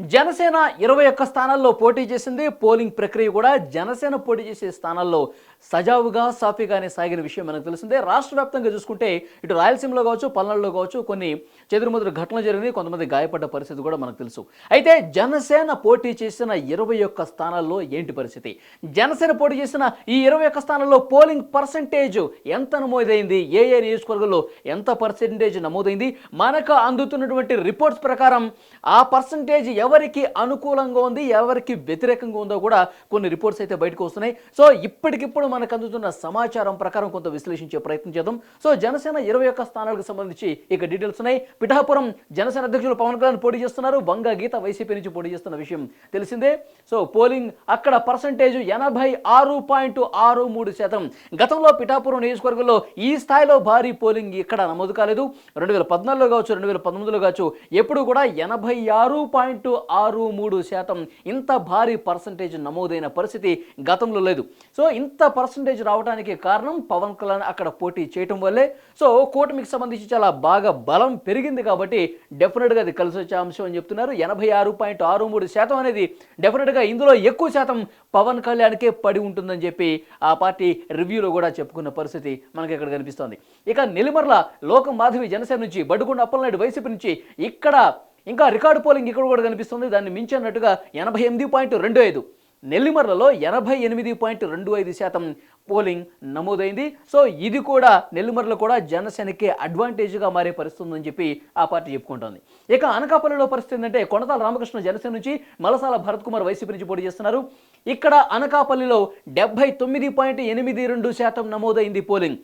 జనసేన ఇరవై ఒక్క స్థానాల్లో పోటీ చేసింది. పోలింగ్ ప్రక్రియ కూడా జనసేన పోటీ చేసే స్థానాల్లో సజావుగా సాఫీగానే సాగిన విషయం మనకు తెలిసిందే. రాష్ట్ర వ్యాప్తంగా చూసుకుంటే ఇటు రాయలసీమలో కావచ్చు పల్నాడులో కావచ్చు కొన్ని చెదురుమదురు ఘటనలు జరిగినాయి. కొంతమంది గాయపడ్డ పరిస్థితి కూడా మనకు తెలుసు. అయితే జనసేన పోటీ చేసిన ఇరవై ఒక్క స్థానాల్లో ఏంటి పరిస్థితి? జనసేన పోటీ చేసిన ఈ ఇరవై ఒక్క స్థానాల్లో పోలింగ్ పర్సంటేజ్ ఎంత నమోదైంది? ఏ ఏ నియోజకవర్గంలో ఎంత పర్సంటేజ్ నమోదైంది? మనకు అందుతున్నటువంటి రిపోర్ట్స్ ప్రకారం ఆ పర్సంటేజ్ ఎవరికి అనుకూలంగా ఉంది ఎవరికి వ్యతిరేకంగా ఉందో కూడా కొన్ని రిపోర్ట్స్ అయితే బయటకు వస్తున్నాయి. సో ఇప్పటికిప్పుడు మనకు అందుతున్న సమాచారం ప్రకారం కొంత విశ్లేషించే ప్రయత్నం చేద్దాం. సో జనసేన ఇరవై ఒక్క స్థానాలకు సంబంధించి ఇక డీటెయిల్స్ ఉన్నాయి. పిఠాపురం జనసేన అధ్యక్షులు పవన్ కళ్యాణ్ పోటీ చేస్తున్నారు. బంగా గీత వైసీపీ నుంచి పోటీ చేస్తున్న విషయం తెలిసిందే. సో పోలింగ్ అక్కడ పర్సంటేజ్ ఎనభై ఆరు పాయింట్ ఆరు మూడు శాతం. గతంలో పిఠాపురం నియోజకవర్గంలో ఈ స్థాయిలో భారీ పోలింగ్ ఇక్కడ నమోదు కాలేదు. రెండు వేల పద్నాలుగులో కావచ్చు రెండు వేల పంతొమ్మిదిలో కావచ్చు ఎప్పుడు కూడా ఎనభై ఆరు పాయింట్ ఆరు మూడు శాతం ఇంత భారీ పర్సంటేజ్ నమోదైన పరిస్థితి గతంలో లేదు. సో ఇంత పర్సంటేజ్ రావడానికి కారణం పవన్ కళ్యాణ్ అక్కడ పోటీ చేయటం వల్లే. సో కూటమికి సంబంధించి చాలా బాగా బలం పెరిగింది కాబట్టి డెఫినెట్గా అది కలిసి వచ్చే అంశం అని చెప్తున్నారు. ఎనభై ఆరు పాయింట్ ఆరు మూడు శాతం అనేది డెఫినెట్గా ఇందులో ఎక్కువ శాతం పవన్ కళ్యాణ్కే పడి ఉంటుందని చెప్పి ఆ పార్టీ రివ్యూలో కూడా చెప్పుకున్న పరిస్థితి మనకి ఇక్కడ కనిపిస్తోంది. ఇక నెల్లిమర్ల లోకం మాధవి జనసేన నుంచి బడుగుండ అప్పలనాయుడు వైసీపీ నుంచి ఇక్కడ ఇంకా రికార్డు పోలింగ్ ఇక్కడ కూడా కనిపిస్తుంది. దాన్ని మించినట్టుగా ఎనభై ఎనిమిది పాయింట్ రెండు ఐదు. నెల్లిమర్లలో ఎనభై ఎనిమిది పాయింట్ రెండు ఐదు శాతం పోలింగ్ నమోదైంది. సో ఇది కూడా నెల్లిమర్ల కూడా జనసేనకి అడ్వాంటేజ్గా మారే పరిస్థితి ఉందని చెప్పి ఆ పార్టీ చెప్పుకుంటోంది. ఇక అనకాపల్లిలో పరిస్థితి ఏంటంటే కొనతాల రామకృష్ణ జనసేన నుంచి మలసాల భరత్ కుమార్ వైసీపీ నుంచి పోటీ చేస్తున్నారు. ఇక్కడ అనకాపల్లిలో డెబ్బై తొమ్మిది పాయింట్ ఎనిమిది రెండు శాతం నమోదైంది పోలింగ్.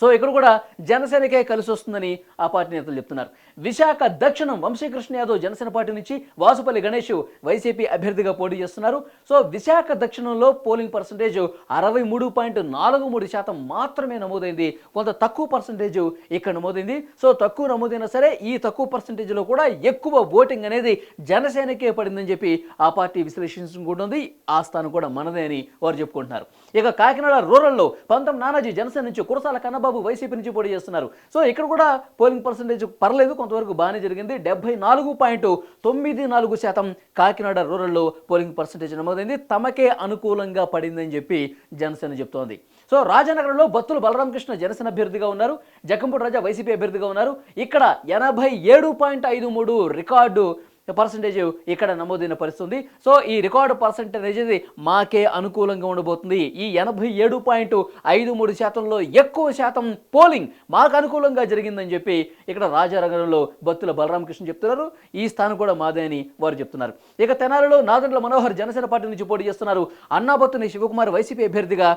సో ఇక్కడ కూడా జనసేనకే కలిసి వస్తుందని ఆ పార్టీ నేతలు చెప్తున్నారు. విశాఖ దక్షిణం వంశీకృష్ణ యాదవ్ జనసేన పార్టీ నుంచి వాసుపల్లి గణేష్ వైసీపీ అభ్యర్థిగా పోటీ చేస్తున్నారు. సో విశాఖ దక్షిణంలో పోలింగ్ పర్సంటేజ్ అరవై మూడు పాయింట్ నాలుగు మూడు శాతం మాత్రమే నమోదైంది. కొంత తక్కువ పర్సంటేజ్ ఇక్కడ నమోదైంది. సో తక్కువ నమోదైనా సరే ఈ తక్కువ పర్సంటేజ్లో కూడా ఎక్కువ ఓటింగ్ అనేది జనసేనకే పడిందని చెప్పి ఆ పార్టీ విశ్లేషించుకుంటుంది. ఆ స్థానం కూడా మనదే అని వారు చెప్పుకుంటున్నారు. ఇక కాకినాడ రూరల్లో పంతం నానాజీ జనసేన నుంచి కురసాల కన్నబాబు వైసీపీ నుంచి పోటీ చేస్తున్నారు. సో ఇక్కడ కూడా పోలింగ్ పర్సంటేజ్ పర్లేదు కొంతవరకు బాగానే జరిగింది. డెబ్బై నాలుగు పాయింట్ తొమ్మిది నాలుగు శాతం కాకినాడ రూరల్లో పోలింగ్ పర్సంటేజ్ నమోదైంది. తమకే అనుకూలంగా పడిందని చెప్పి జనసేన చెప్తోంది. సో రాజనగరంలో బత్తుల బలరామకృష్ణ జనసేన అభ్యర్థిగా ఉన్నారు. జగంపూడి రాజా వైసీపీ అభ్యర్థిగా ఉన్నారు. ఇక్కడ ఎనభై ఏడు పాయింట్ ఐదు మూడు రికార్డు పర్సంటేజ్ ఇక్కడ నమోదైన పరిస్థితి ఉంది సో ఈ రికార్డు పర్సంటేజ్ అనేది మాకే అనుకూలంగా ఉండబోతుంది. ఈ ఎనభై ఏడు పాయింట్ ఐదు మూడు శాతంలో ఎక్కువ శాతం పోలింగ్ మాకు అనుకూలంగా జరిగిందని చెప్పి ఇక్కడ రాజారంగంలో బత్తుల బలరామకృష్ణ చెప్తున్నారు. ఈ స్థానం కూడా మాదే అని వారు చెప్తున్నారు. ఇక తెనాలిలో నాదండ్ల మనోహర్ జనసేన పార్టీ నుంచి పోటీ చేస్తున్నారు. అన్నాబత్తుని శివకుమార్ వైసీపీ అభ్యర్థిగా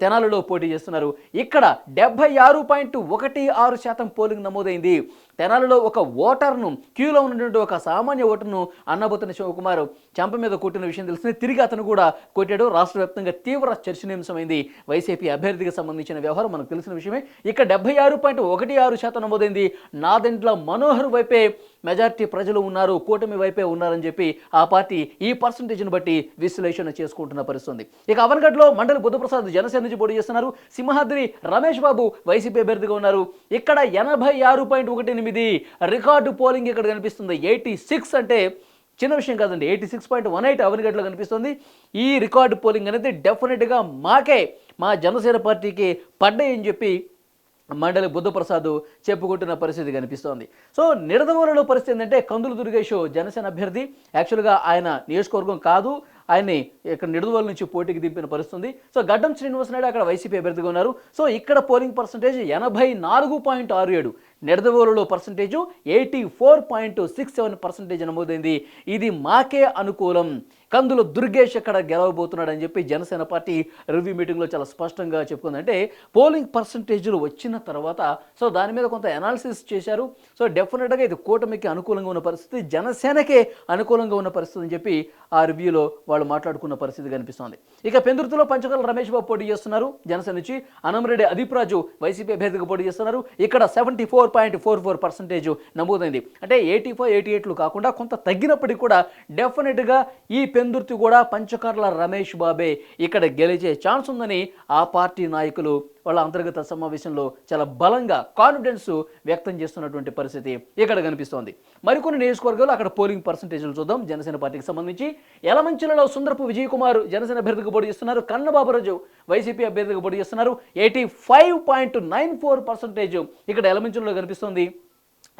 తెనాలిలో పోటీ చేస్తున్నారు. ఇక్కడ డెబ్బై ఆరు పాయింట్ ఒకటి ఆరు శాతం పోలింగ్ నమోదైంది. తెనాలిలో ఒక ఓటర్ను క్యూలో ఉన్నటువంటి ఒక సామాన్య ఓటర్ను అన్నబోతున్న శివకుమార్ చెంప మీద కొట్టిన విషయం తెలిసింది. తిరిగి అతను కూడా కొట్టాడు. రాష్ట్ర వ్యాప్తంగా తీవ్ర చర్చనీయాంశమైంది. వైసీపీ అభ్యర్థికి సంబంధించిన వ్యవహారం మనకు తెలిసిన విషయమే. ఇక్కడ డెబ్బై ఆరు పాయింట్ ఒకటి ఆరు శాతం నమోదైంది. నాదెంట్ల మనోహర్ వైపే మెజార్టీ ప్రజలు ఉన్నారు కూటమి వైపే ఉన్నారని చెప్పి ఆ పార్టీ ఈ పర్సంటేజ్ను బట్టి విశ్లేషణ చేసుకుంటున్న పరిస్థితుంది. ఇక అవన్గఢ్లో మండలి బుద్ధప్రసాద్ జనసేన నుంచి పోటీ చేస్తున్నారు. సింహాద్రి రమేష్ బాబు వైసీపీ అభ్యర్థిగా ఉన్నారు. ఇక్కడ ఎనభై ఆరు పాయింట్ ఒకటి ఎనిమిది రికార్డు పోలింగ్ ఇక్కడ కనిపిస్తుంది. ఎయిటీ సిక్స్ అంటే చిన్న విషయం కాదండి. Eighty six point one eight అవనిగడ్లో కనిపిస్తుంది. ఈ రికార్డు పోలింగ్ అనేది డెఫినెట్గా మాకే మా జనసేన పార్టీకి పడ్డాయని చెప్పి మండలి బుద్ధప్రసాద్ చెప్పుకుంటున్న పరిస్థితి కనిపిస్తోంది. సో నిడదవోలలో పరిస్థితి ఏంటంటే కందులు దుర్గేష్ జనసేన అభ్యర్థి. యాక్చువల్గా ఆయన నియోజకవర్గం కాదు ఆయన్ని ఇక్కడ నిడదవోలు నుంచి పోటీకి దింపిన పరిస్థితుంది. సో గడ్డం శ్రీనివాసనాయుడు అక్కడ వైసీపీ అభ్యర్థిగా ఉన్నారు. సో ఇక్కడ పోలింగ్ పర్సంటేజ్ ఎనభై నాలుగు పాయింట్ ఆరు ఏడు. నిడదవోలులో percentage eighty four point six seven percentage నమోదైంది. ఇది మాకే అనుకూలం. కందులు దుర్గేష్ అక్కడ గెలవబోతున్నాడని చెప్పి జనసేన పార్టీ రివ్యూ మీటింగ్లో చాలా స్పష్టంగా చెప్పుకుంది. అంటే పోలింగ్ పర్సంటేజ్లు వచ్చిన తర్వాత సో దాని మీద కొంత అనాలిసిస్ చేశారు. సో డెఫినెట్గా ఇది కూటమికి అనుకూలంగా ఉన్న పరిస్థితి జనసేనకే అనుకూలంగా ఉన్న పరిస్థితి అని చెప్పి ఆ రివ్యూలో వాళ్ళు మాట్లాడుకున్న పరిస్థితి కనిపిస్తోంది. ఇక పెందుర్తిలో పంచకల రమేష్ బాబు పోటీ చేస్తున్నారు. జనసేన నుంచి అనంరెడ్డి అదీప్ రాజు వైసీపీ అభ్యర్థిగా పోటీ చేస్తున్నారు. ఇక్కడ seventy four point four four percentage నమోదైంది. అంటే ఎయిటీ ఫైవ్ ఎయిటీ ఎయిట్లు కాకుండా కొంత తగ్గినప్పటికీ కూడా డెఫినెట్గా ఈ పెందుర్తి కూడా పంచకర్ల రమేష్ బాబే ఇక్కడ గెలిచే ఛాన్స్ ఉందని ఆ పార్టీ నాయకులు వాళ్ళ అంతర్గత సమావేశంలో చాలా బలంగా కాన్ఫిడెన్స్ వ్యక్తం చేస్తున్నటువంటి పరిస్థితి ఇక్కడ కనిపిస్తోంది. మరికొన్ని నియోజకవర్గాలు అక్కడ పోలింగ్ పర్సంటేజ్లు చూద్దాం. జనసేన పార్టీకి సంబంధించి యలమంచిలలో సుందరపు విజయ్ కుమార్ జనసేన అభ్యర్థిగా పోటీ చేస్తున్నారు. కన్నబాబురాజు వైసీపీ అభ్యర్థిగా పోటీ చేస్తున్నారు. Eighty five point nine four percentage ఇక్కడ యలమంచిలో కనిపిస్తోంది.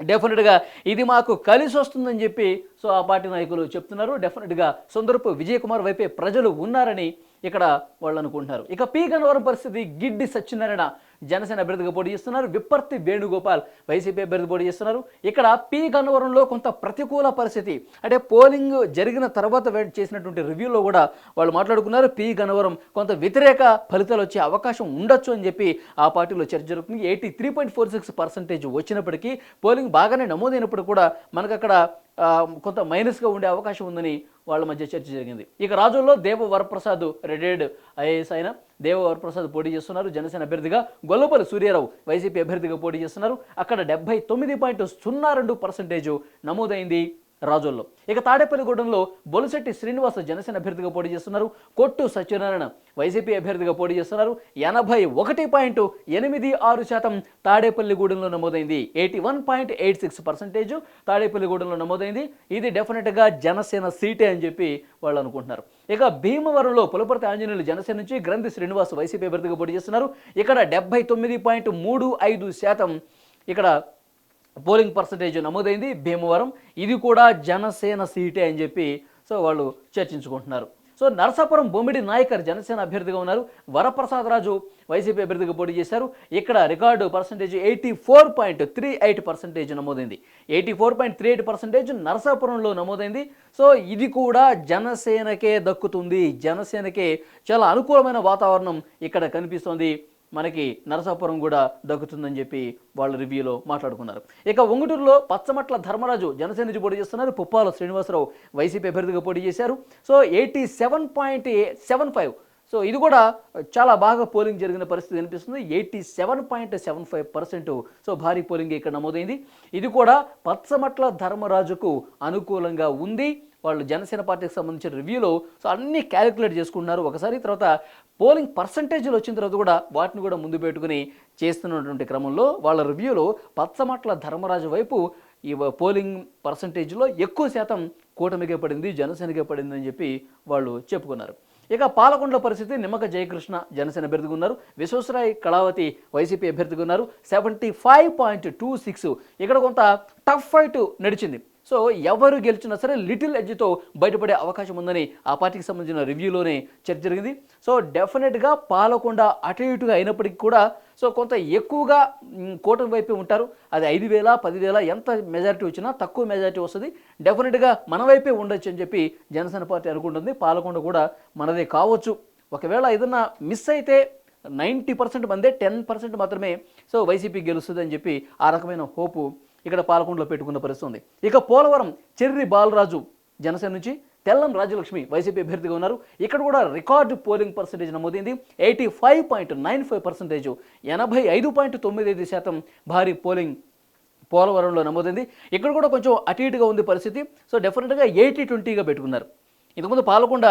డెఫినెట్గా ఇది మాకు కలిసి వస్తుందని చెప్పి సో ఆ పార్టీ నాయకులు చెప్తున్నారు. డెఫినెట్గా సుందరపు విజయ్ కుమార్ వైపే ప్రజలు ఉన్నారని ఇక్కడ వాళ్ళు అనుకుంటున్నారు ఇక పి గన్నవరం పరిస్థితి గిడ్డి సత్యనారాయణ జనసేన అభ్యర్థిగా పోటీ చేస్తున్నారు. విప్పర్తి వేణుగోపాల్ వైసీపీ అభ్యర్థి పోటీ చేస్తున్నారు. ఇక్కడ పి గన్నవరంలో కొంత ప్రతికూల పరిస్థితి. అంటే పోలింగ్ జరిగిన తర్వాత చేసినటువంటి రివ్యూలో కూడా వాళ్ళు మాట్లాడుకున్నారు. పి గన్నవరం కొంత వ్యతిరేక ఫలితాలు వచ్చే అవకాశం ఉండొచ్చు అని చెప్పి ఆ పార్టీలో చర్చ జరుగుతుంది. Eighty three point four six percentage వచ్చినప్పటికీ పోలింగ్ బాగానే నమోదైనప్పుడు కూడా మనకు అక్కడ కొంత మైనస్గా ఉండే అవకాశం ఉందని వాళ్ళ మధ్య చర్చ జరిగింది. ఇక రాజుల్లో దేవ వరప్రసాద్ రిటైర్డ్ ఐఏఎస్ అయిన దేవ వరప్రసాద్ పోటీ చేస్తున్నారు. జనసేన అభ్యర్థిగా గొల్లపల్లి సూర్యారావు వైసీపీ అభ్యర్థిగా పోటీ చేస్తున్నారు. అక్కడ డెబ్బై తొమ్మిది పాయింట్ సున్నా రెండు పర్సెంటేజ్ నమోదైంది. రాజుల్లో. ఇక తాడేపల్లిగూడెంలో బొలిశెట్టి శ్రీనివాస జనసేన అభ్యర్థిగా పోటీ చేస్తున్నారు. కొట్టు సత్యనారాయణ వైసీపీ అభ్యర్థిగా పోటీ చేస్తున్నారు. ఎనభై ఒకటి పాయింట్ ఎనిమిది ఆరు శాతం తాడేపల్లిగూడెంలో నమోదైంది. Eighty one point eight six percentage తాడేపల్లిగూడెంలో నమోదైంది. ఇది డెఫినెట్గా జనసేన సీటే అని చెప్పి వాళ్ళు అనుకుంటున్నారు. ఇక భీమవరంలో పులపర్తి ఆంజనేయులు జనసేన నుంచి గ్రంథి శ్రీనివాస్ వైసీపీ అభ్యర్థిగా పోటీ చేస్తున్నారు. ఇక్కడ డెబ్బై తొమ్మిది పాయింట్ మూడు ఐదు శాతం ఇక్కడ పోలింగ్ పర్సంటేజ్ నమోదైంది. భీమవరం ఇది కూడా జనసేన సీటే అని చెప్పి సో వాళ్ళు చర్చించుకుంటున్నారు. సో నరసాపురం బొమ్మిడి నాయకర్ జనసేన అభ్యర్థిగా ఉన్నారు. వరప్రసాద్ రాజు వైసీపీ అభ్యర్థిగా పోటీ చేశారు. ఇక్కడ record percentage eighty four point three eight percentage నమోదైంది. Eighty four point three eight percentage నరసాపురంలో నమోదైంది. సో ఇది కూడా జనసేనకే దక్కుతుంది. జనసేనకే చాలా అనుకూలమైన వాతావరణం ఇక్కడ కనిపిస్తోంది. మనకి నరసాపురం కూడా దక్కుతుందని చెప్పి వాళ్ళ రివ్యూలో మాట్లాడుకున్నారు. ఇక ఒంగుటూరులో పచ్చమట్ల ధర్మరాజు జనసేన నుంచి పోటీ చేస్తున్నారు. పుప్పాల శ్రీనివాసరావు వైసీపీ అభ్యర్థిగా పోటీ చేశారు. So eighty seven point seven five so ఇది కూడా చాలా బాగా పోలింగ్ జరిగిన పరిస్థితి కనిపిస్తుంది eighty seven point seven five percent so భారీ పోలింగ్ ఇక్కడ నమోదైంది. ఇది కూడా పచ్చమట్ల ధర్మరాజుకు అనుకూలంగా ఉంది. వాళ్ళు జనసేన పార్టీకి సంబంధించిన రివ్యూలో సో అన్ని క్యాలిక్యులేట్ చేసుకుంటున్నారు. ఒకసారి తర్వాత పోలింగ్ పర్సంటేజ్లు వచ్చిన తర్వాత కూడా వాటిని కూడా ముందు పెట్టుకుని చేస్తున్నటువంటి క్రమంలో వాళ్ళ రివ్యూలో పచ్చమట్ల ధర్మరాజు వైపు ఈ పోలింగ్ పర్సంటేజ్లో ఎక్కువ శాతం కూటమికే పడింది జనసేనకే పడింది అని చెప్పి వాళ్ళు చెప్పుకున్నారు. ఇక పాలకొండల పరిస్థితి నిమ్మక జయకృష్ణ జనసేన అభ్యర్థిగా ఉన్నారు. విశ్వసరాయ్ కళావతి వైసీపీ అభ్యర్థిగా ఉన్నారు. Seventy five point two six ఇక్కడ కొంత టఫ్ ఫైట్ నడిచింది. సో ఎవరు గెలిచినా సరే లిటిల్ ఎడ్జ్తో బయటపడే అవకాశం ఉందని ఆ పార్టీకి సంబంధించిన రివ్యూలోనే చర్చ జరిగింది. సో డెఫినెట్గా పాలకొండ అటు ఇటుగా అయినప్పటికీ కూడా సో కొంత ఎక్కువగా కూటమి వైపే ఉంటారు. అది ఐదు వేల పదివేల ఎంత మెజారిటీ వచ్చినా తక్కువ మెజారిటీ వస్తుంది. డెఫినెట్గా మన వైపే ఉండొచ్చు అని చెప్పి జనసేన పార్టీ అనుకుంటుంది. పాలకొండ కూడా మనదే కావచ్చు. ఒకవేళ ఏదన్నా మిస్ అయితే నైంటీ పర్సెంట్ మందే టెన్ పర్సెంట్ మాత్రమే సో వైసీపీ గెలుస్తుంది అని చెప్పి ఆ రకమైన హోపు ఇక్కడ పాలకొండలో పెట్టుకున్న పరిస్థితి ఉంది. ఇక పోలవరం చెర్రి బాలరాజు జనసేన నుంచి తెల్లం రాజలక్ష్మి వైసీపీ అభ్యర్థిగా ఉన్నారు. ఇక్కడ కూడా రికార్డు పోలింగ్ పర్సంటేజ్ నమోదైంది. Eighty five point nine five percentage ఎనభై ఐదు పాయింట్ తొమ్మిది ఐదు శాతం భారీ పోలింగ్ పోలవరంలో నమోదైంది. ఇక్కడ కూడా కొంచెం అటు ఇటుగా ఉంది పరిస్థితి. సో డెఫినెట్గా ఎయిటీ ట్వంటీగా పెట్టుకున్నారు. ఇంతకుముందు పాలకొండ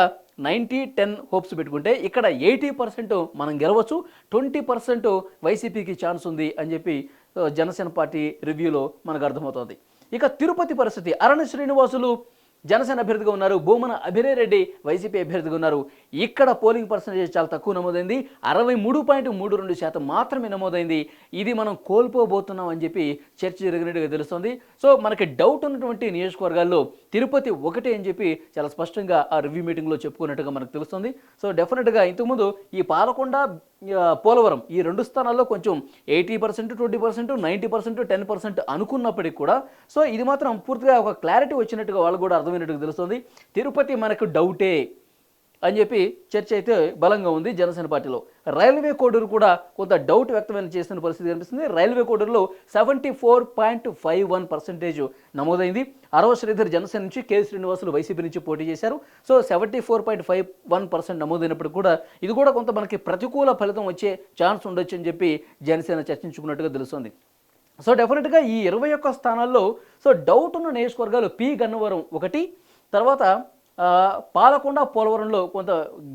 నైంటీ టెన్ హోప్స్ పెట్టుకుంటే ఇక్కడ ఎయిటీ పర్సెంట్ మనం గెలవచ్చు. ట్వంటీ పర్సెంట్ వైసీపీకి ఛాన్స్ ఉంది అని చెప్పి జనసేన పార్టీ రివ్యూలో మనకు అర్థమవుతోంది. ఇక తిరుపతి పరిస్థితి అరణ్య శ్రీనివాసులు జనసేన అభ్యర్థిగా ఉన్నారు భూమన అభిరే రెడ్డి వైసీపీ అభ్యర్థిగా ఉన్నారు. ఇక్కడ పోలింగ్ పర్సంటేజ్ చాలా తక్కువ నమోదైంది. అరవై మూడు పాయింట్ మూడు రెండు శాతం మాత్రమే నమోదైంది. ఇది మనం కోల్పోబోతున్నాం అని చెప్పి చర్చ జరిగినట్టుగా తెలుస్తుంది. సో మనకి డౌట్ ఉన్నటువంటి నియోజకవర్గాల్లో తిరుపతి ఒకటే అని చెప్పి చాలా స్పష్టంగా ఆ రివ్యూ మీటింగ్లో చెప్పుకున్నట్టుగా మనకు తెలుస్తుంది. సో డెఫినెట్గా ఇంతకుముందు ఈ పాలకొండ పోలవరం ఈ రెండు స్థానాల్లో కొంచెం eighty percent twenty percent ninety percent ten percent అనుకున్నప్పటికీ కూడా సో ఇది మాత్రం పూర్తిగా ఒక క్లారిటీ వచ్చినట్టుగా వాళ్ళు కూడా అర్థమైనట్టుగా తెలుస్తుంది. తిరుపతి మనకు డౌటే అని చెప్పి చర్చ అయితే బలంగా ఉంది జనసేన పార్టీలో. రైల్వే కోడూరు కూడా కొంత డౌట్ వ్యక్తమైన చేస్తున్న పరిస్థితి కనిపిస్తుంది. Railway కోడూరులో seventy four point five one percentage నమోదైంది. అరవ శ్రీధర్ జనసేన నుంచి కె శ్రీనివాసులు వైసీపీ నుంచి పోటీ చేశారు. So seventy four point five one percent నమోదైనప్పుడు కూడా ఇది కూడా కొంత మనకి ప్రతికూల ఫలితం వచ్చే ఛాన్స్ ఉండొచ్చు అని చెప్పి జనసేన చర్చించుకున్నట్టుగా తెలుస్తుంది. సో డెఫినెట్గా ఈ ఇరవై ఒక్క స్థానాల్లో సో డౌట్ ఉన్న నియోజకవర్గాలు పి గన్నవరం ఒకటి తర్వాత పాలకొండ పోలవరంలో కొంత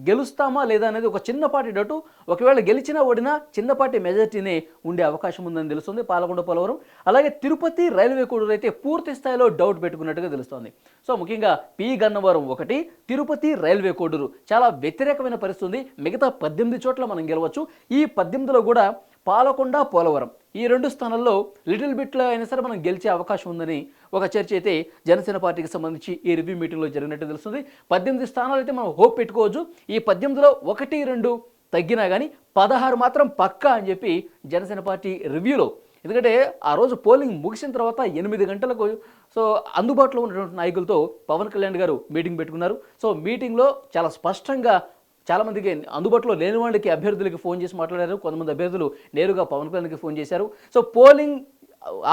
గెలుస్తామా లేదా అనేది ఒక చిన్నపాటి డౌటు. ఒకవేళ గెలిచినా ఓడినా చిన్నపాటి మెజార్టీనే ఉండే అవకాశం ఉందని తెలుస్తుంది పాలకొండ పోలవరం. అలాగే తిరుపతి రైల్వే కోడూరు అయితే పూర్తి స్థాయిలో డౌట్ పెట్టుకున్నట్టుగా తెలుస్తోంది. సో ముఖ్యంగా పి గన్నవరం ఒకటి తిరుపతి రైల్వే కోడూరు చాలా వ్యతిరేకమైన పరిస్థితి మిగతా పద్దెనిమిది చోట్ల మనం గెలవచ్చు. ఈ పద్దెనిమిదిలో కూడా పాలకొండ పోలవరం. ఈ రెండు స్థానాల్లో లిటిల్ బిట్లో అయినా సరే మనం గెలిచే అవకాశం ఉందని ఒక చర్చ అయితే జనసేన పార్టీకి సంబంధించి ఈ రివ్యూ మీటింగ్లో జరిగినట్టు తెలుస్తుంది. పద్దెనిమిది స్థానాలు అయితే మనం హోప్ పెట్టుకోవచ్చు. ఈ పద్దెనిమిదిలో ఒకటి రెండు తగ్గినా కానీ పదహారు మాత్రం పక్కా అని చెప్పి జనసేన పార్టీ రివ్యూలో. ఎందుకంటే ఆ రోజు పోలింగ్ ముగిసిన తర్వాత ఎనిమిది గంటలకు సో అందుబాటులో ఉన్నటువంటి నాయకులతో పవన్ కళ్యాణ్ గారు మీటింగ్ పెట్టుకున్నారు. సో మీటింగ్లో చాలా స్పష్టంగా చాలామందికి అందుబాటులో లేని వాళ్ళకి అభ్యర్థులకి ఫోన్ చేసి మాట్లాడారు. కొంతమంది అభ్యర్థులు నేరుగా పవన్ కళ్యాణ్కి ఫోన్ చేశారు. సో పోలింగ్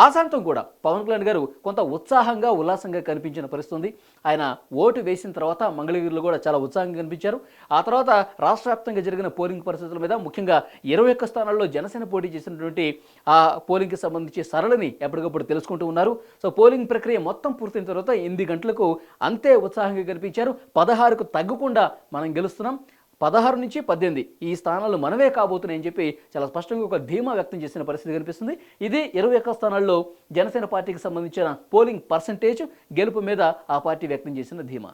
ఆశాంతం కూడా. పవన్ కళ్యాణ్ గారు కొంత ఉత్సాహంగా ఉల్లాసంగా కనిపించిన పరిస్థితుంది. ఆయన ఓటు వేసిన తర్వాత మంగళగిరిలో కూడా చాలా ఉత్సాహంగా కనిపించారు. ఆ తర్వాత రాష్ట్ర వ్యాప్తంగా జరిగిన పోలింగ్ పరిస్థితుల మీద ముఖ్యంగా ఇరవై ఒక్క స్థానాల్లో జనసేన పోటీ చేసినటువంటి ఆ పోలింగ్కి సంబంధించి సరళిని ఎప్పటికప్పుడు తెలుసుకుంటూ ఉన్నారు. సో పోలింగ్ ప్రక్రియ మొత్తం పూర్తయిన తర్వాత ఎనిమిది గంటలకు అంతే ఉత్సాహంగా కనిపించారు. పదహారుకు తగ్గకుండా మనం గెలుస్తున్నాం. పదహారు నుంచి పద్దెనిమిది. ఈ స్థానాలు మనమే కాబోతున్నాయని చెప్పి చాలా స్పష్టంగా ఒక ధీమా వ్యక్తం చేసిన పరిస్థితి కనిపిస్తుంది. ఇది ఇరవై ఒక్క స్థానాల్లో జనసేన పార్టీకి సంబంధించిన పోలింగ్ పర్సంటేజ్ గెలుపు మీద ఆ పార్టీ వ్యక్తం చేసిన ధీమా.